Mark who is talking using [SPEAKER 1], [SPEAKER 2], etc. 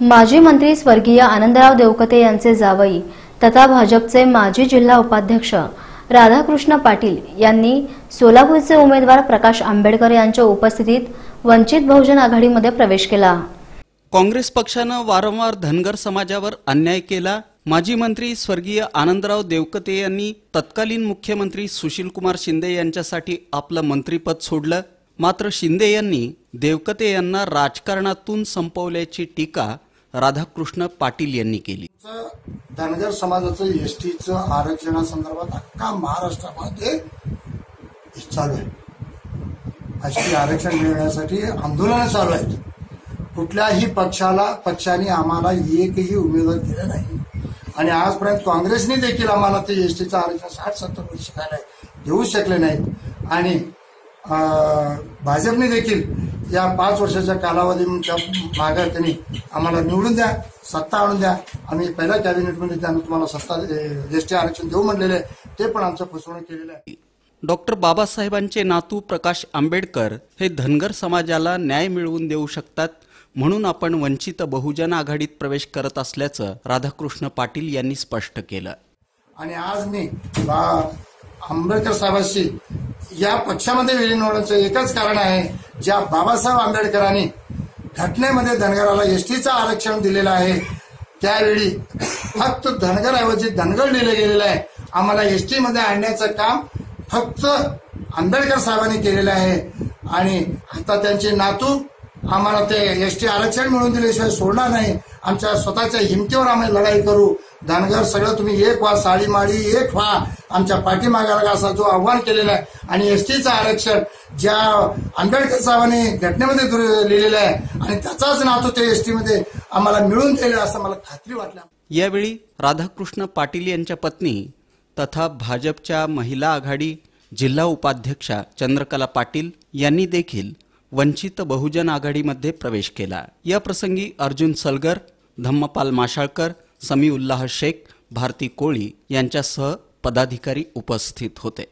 [SPEAKER 1] माजी मंत्री स्वर्गीय आनंदराव देवकते यांचे जावई तथा भाजपचे माजी जिल्हा उपाध्यक्ष राधाकृष्ण पाटील यांनी सोलापूरचे उमेदवार प्रकाश आंबेडकर यांच्या उपस्थितीत वंचित बहुजन आघाडीमध्ये प्रवेश केला.
[SPEAKER 2] काँग्रेस पक्षानं वारंवार धनगर समाजावर अन्याय केला. माजी मंत्री स्वर्गीय आनंदराव देवकते यांनी तत्कालीन मुख्यमंत्री सुशीलकुमार शिंदे यांच्यासाठी आपलं मंत्रीपद सोडलं. मात्र शिंदे यांनी देवकते यांना राजकारणातून संपवल्याची टीका राधाकृष्ण पाटील यांनी केली.
[SPEAKER 3] धनगर समाजाचं एसटीचं आरक्षणासंदर्भात अख्खा महाराष्ट्रामध्ये चालू आहे एसटी आरक्षण मिळण्यासाठी आंदोलनं चालू आहेत. कुठल्याही पक्षाला पक्षाने आम्हाला एकही उमेदवार दिला नाही. आणि आजपर्यंत काँग्रेसने देखील आम्हाला ते एस टीचं आरक्षण साठ सत्तर वर्ष देऊ शकले नाहीत. आणि भाजपने देखील या पाच वर्षाच्या कालावधीच्या मागे त्यांनी आम्हाला निवडून द्या सत्ता आणून द्या. आम्ही पहिल्या कॅबिनेटमध्ये त्यानं तुम्हाला सत्ता एस टी आरक्षण देऊ म्हणलेले. ते पण आमचं फसवणूक केलेलं आहे.
[SPEAKER 2] डॉक्टर बाबासाहेबांचे नातू प्रकाश आंबेडकर हे धनगर समाजाला न्याय मिळवून देऊ शकतात म्हणून आपण वंचित बहुजन आघाडीत प्रवेश करत असल्याचं राधाकृष्ण पाटील यांनी स्पष्ट केलं.
[SPEAKER 3] आणि आज मी आंबेडकर साहेबांशी या पक्षामध्ये विलीन होण्याचं एकच कारण आहे ज्या बाबासाहेब आंबेडकरांनी घटनेमध्ये धनगराला एसटीचं आरक्षण दिलेलं आहे त्यावेळी फक्त धनगरऐवजी धनगर लिहिलं गेलेलं आहे. आम्हाला एसटी मध्ये आणण्याचं काम फक्त आंबेडकर साहेबांनी केलेलं आहे. आणि आता त्यांचे नातू आम्हाला ते एस टी आरक्षण मिळवून दिल्याशिवाय सोडणार नाही. आमच्या स्वतःच्या हिमतीवर आम्ही लढाई करू. धनगर सगळं तुम्ही एक व्हा साडी माळी एक व्हा. आमच्या पाठीमागाला असा जो आव्हान केलेला आहे. आणि एसटीचं आरक्षण ज्या आंबेडकर साहेबांनी घटनेमध्ये लिहिलेलं आहे आणि त्याचाच नातो ते एस टीमध्ये आम्हाला मिळून दिलेलं असं मला खात्री वाटल्या.
[SPEAKER 2] यावेळी राधाकृष्ण पाटील यांच्या पत्नी तथा भाजपच्या महिला आघाडी जिल्हा उपाध्यक्षा चंद्रकला पाटील यांनी देखील वंचित बहुजन आघाडीमध्ये प्रवेश केला. या प्रसंगी अर्जुन सलगर धम्मपाल माशाळकर समीउल्लाह शेख भारती कोळी यांच्यासह पदाधिकारी उपस्थित होते.